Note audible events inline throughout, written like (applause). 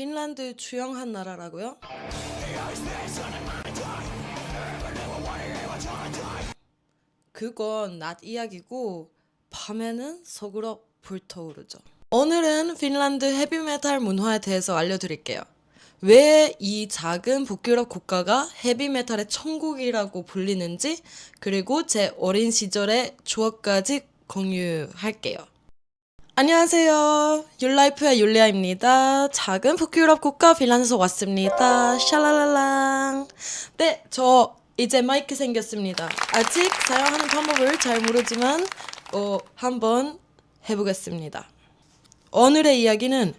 핀란드 주영한 나라라고요? 그건 낮 이야기고 밤에는 서구로 불타오르죠. 오늘은 핀란드 헤비메탈 문화에 대해서 알려드릴게요. 왜 이 작은 북유럽 국가가 헤비메탈의 천국이라고 불리는지 그리고 제 어린 시절의 추억까지 공유할게요. 안녕하세요. 율라이프의 율리아입니다. 작은 북유럽 국가 핀란드에서 왔습니다. 샬랄랄랑. 네, 저 이제 마이크 생겼습니다. 아직 사용하는 방법을 잘 모르지만 어, 한번 해보겠습니다. 오늘의 이야기는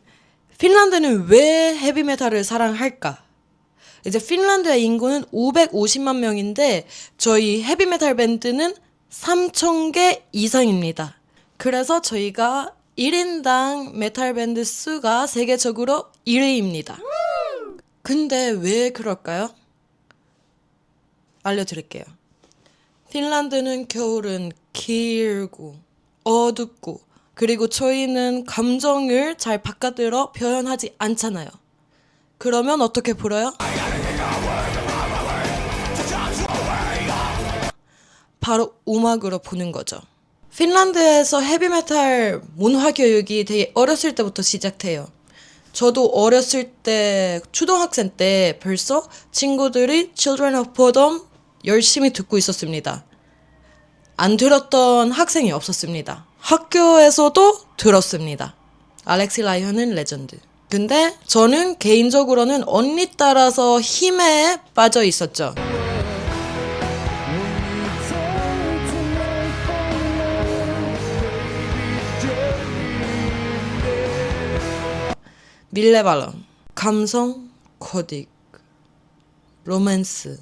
핀란드는 왜 헤비메탈을 사랑할까? 이제 핀란드의 인구는 550만 명인데 저희 헤비메탈 밴드는 3,000개 이상입니다. 그래서 저희가 1인당 메탈 밴드 수가 세계적으로 1위입니다. 근데 왜 그럴까요? 알려드릴게요. 핀란드는 겨울은 길고 어둡고 그리고 저희는 감정을 잘 바깥으로 표현하지 않잖아요. 그러면 어떻게 풀어요? 바로 음악으로 보는 거죠. 핀란드에서 헤비메탈 문화 교육이 되게 어렸을 때부터 시작돼요. 저도 어렸을 때 초등학생 때 벌써 친구들이 Children of Bodom 열심히 듣고 있었습니다. 안 들었던 학생이 없었습니다. 학교에서도 들었습니다. 알렉시 라이언은 레전드. 근데 저는 개인적으로는 언니 따라서 힘에 빠져 있었죠. 밀레발런, 감성, 코딕, 로맨스,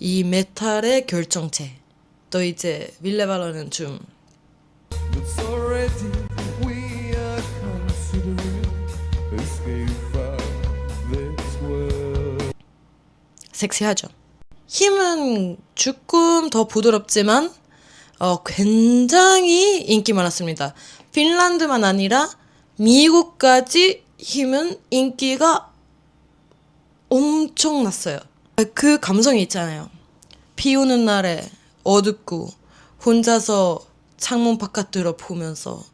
이 메탈의 결정체. 또 이제 좀 from this world. 섹시하죠. 힘은 조금 더 부드럽지만 어, 굉장히 인기 많았습니다. 핀란드만 아니라 미국까지 힘은 인기가 엄청났어요. 그 감성이 있잖아요. 비 오는 날에 어둡고 혼자서 창문 바깥으로 보면서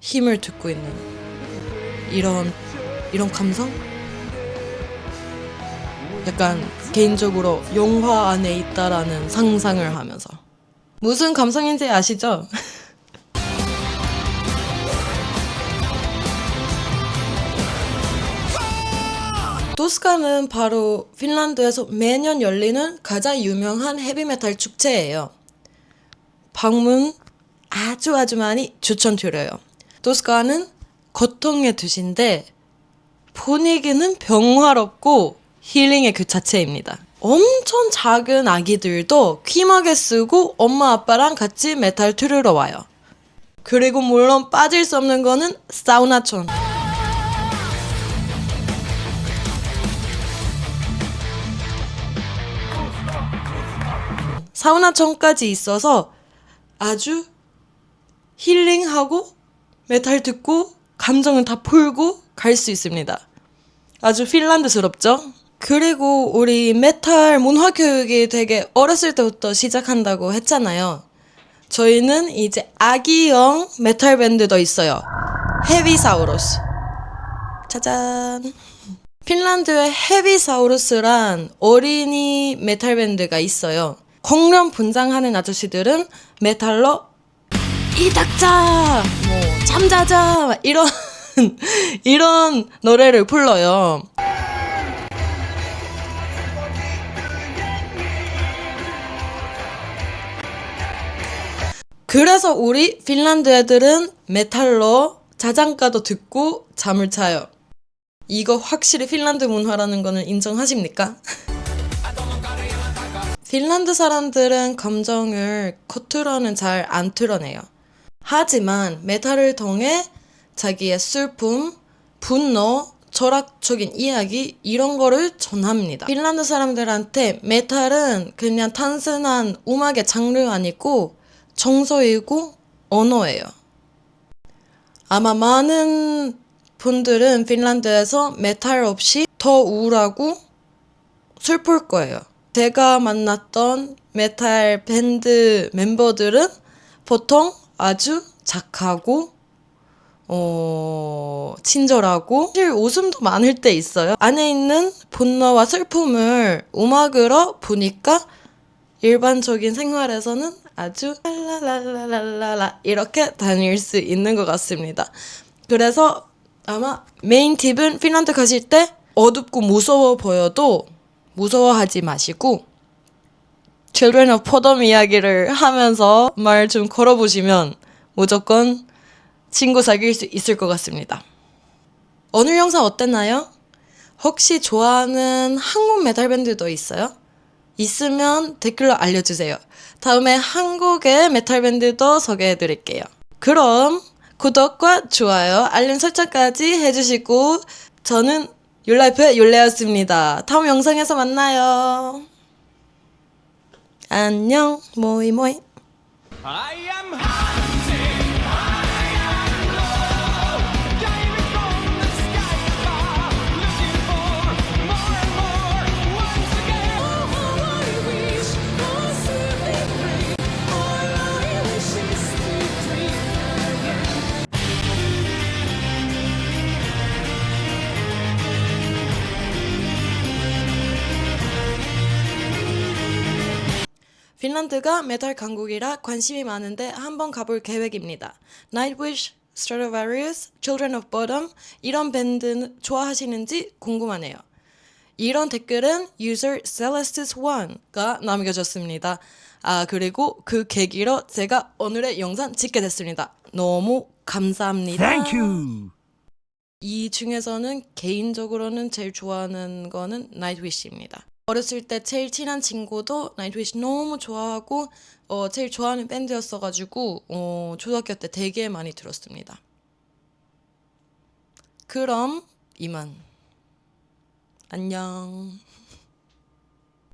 힘을 듣고 있는 이런 이런 감성? 약간 개인적으로 영화 안에 있다라는 상상을 하면서 무슨 감성인지 아시죠? (laughs) 도스카는 바로 핀란드에서 매년 열리는 가장 유명한 헤비메탈 축제예요. 방문 아주 아주 많이 추천드려요. 도스카는 고통의 도시인데 분위기는 평화롭고 힐링의 그 자체입니다. 엄청 작은 아기들도 퀴막에 쓰고 엄마 아빠랑 같이 메탈 들으러 와요. 그리고 물론 빠질 수 없는 거는 사우나촌. 사우나촌까지 있어서 아주 힐링하고 메탈 듣고 감정은 다 풀고 갈 수 있습니다. 아주 핀란드스럽죠? 그리고 우리 메탈 문화 교육이 되게 어렸을 때부터 시작한다고 했잖아요. 저희는 이제 아기형 메탈 밴드도 있어요. 헤비사우루스. 짜잔. 핀란드에 헤비사우루스란 어린이 메탈 밴드가 있어요. 공룡 분장하는 아저씨들은 메탈로 이 닥자, 뭐 잠자자 막 이런 (laughs) 이런 노래를 불러요. 그래서 우리 핀란드 애들은 메탈로 자장가도 듣고 잠을 자요. 이거 확실히 핀란드 문화라는 거는 인정하십니까? (laughs) 핀란드 사람들은 감정을 겉으로는 잘 안 드러내요. 하지만 메탈을 통해 자기의 슬픔, 분노, 철학적인 이야기 이런 거를 전합니다. 핀란드 사람들한테 메탈은 그냥 단순한 음악의 장르 아니고 정서이고 언어예요. 아마 많은 분들은 핀란드에서 메탈 없이 더 우울하고 슬플 거예요. 제가 만났던 메탈 밴드 멤버들은 보통 아주 착하고 어, 친절하고 사실 웃음도 많을 때 있어요. 안에 있는 분노와 슬픔을 음악으로 보니까 일반적인 생활에서는 아주 랄랄랄랄랄라 이렇게 다닐 수 있는 것 같습니다. 그래서 아마 메인 팁은 핀란드 가실 때 어둡고 무서워 보여도 무서워하지 마시고 Children of Podom 이야기를 하면서 말 좀 걸어보시면 무조건 친구 사귈 수 있을 것 같습니다. 오늘 영상 어땠나요? 혹시 좋아하는 한국 메탈 밴드도 있어요? 있으면 댓글로 알려주세요. 다음에 한국의 메탈 밴드도 소개해 드릴게요. 그럼 구독과 좋아요, 알림 설정까지 해주시고 저는 율라이프의 율레였습니다. 다음 영상에서 만나요. 안녕, 모이 모이. 핀란드가 메탈 강국이라 관심이 많은데 한번 가볼 계획입니다. Nightwish, Stratovarius, Children of Bodom 이런 밴드 좋아하시는지 궁금하네요. 이런 댓글은 user Celestis1가 남겨줬습니다. 아 그리고 그 계기로 제가 오늘의 영상 찍게 됐습니다. 너무 감사합니다. Thank you. 이 중에서는 개인적으로는 제일 좋아하는 거는 나이트위시입니다. 어렸을 때 제일 친한 친구도 나이트위시 너무 좋아하고 어, 제일 좋아하는 밴드였어가지고 어, 초등학교 때 되게 많이 들었습니다. 그럼 이만 안녕.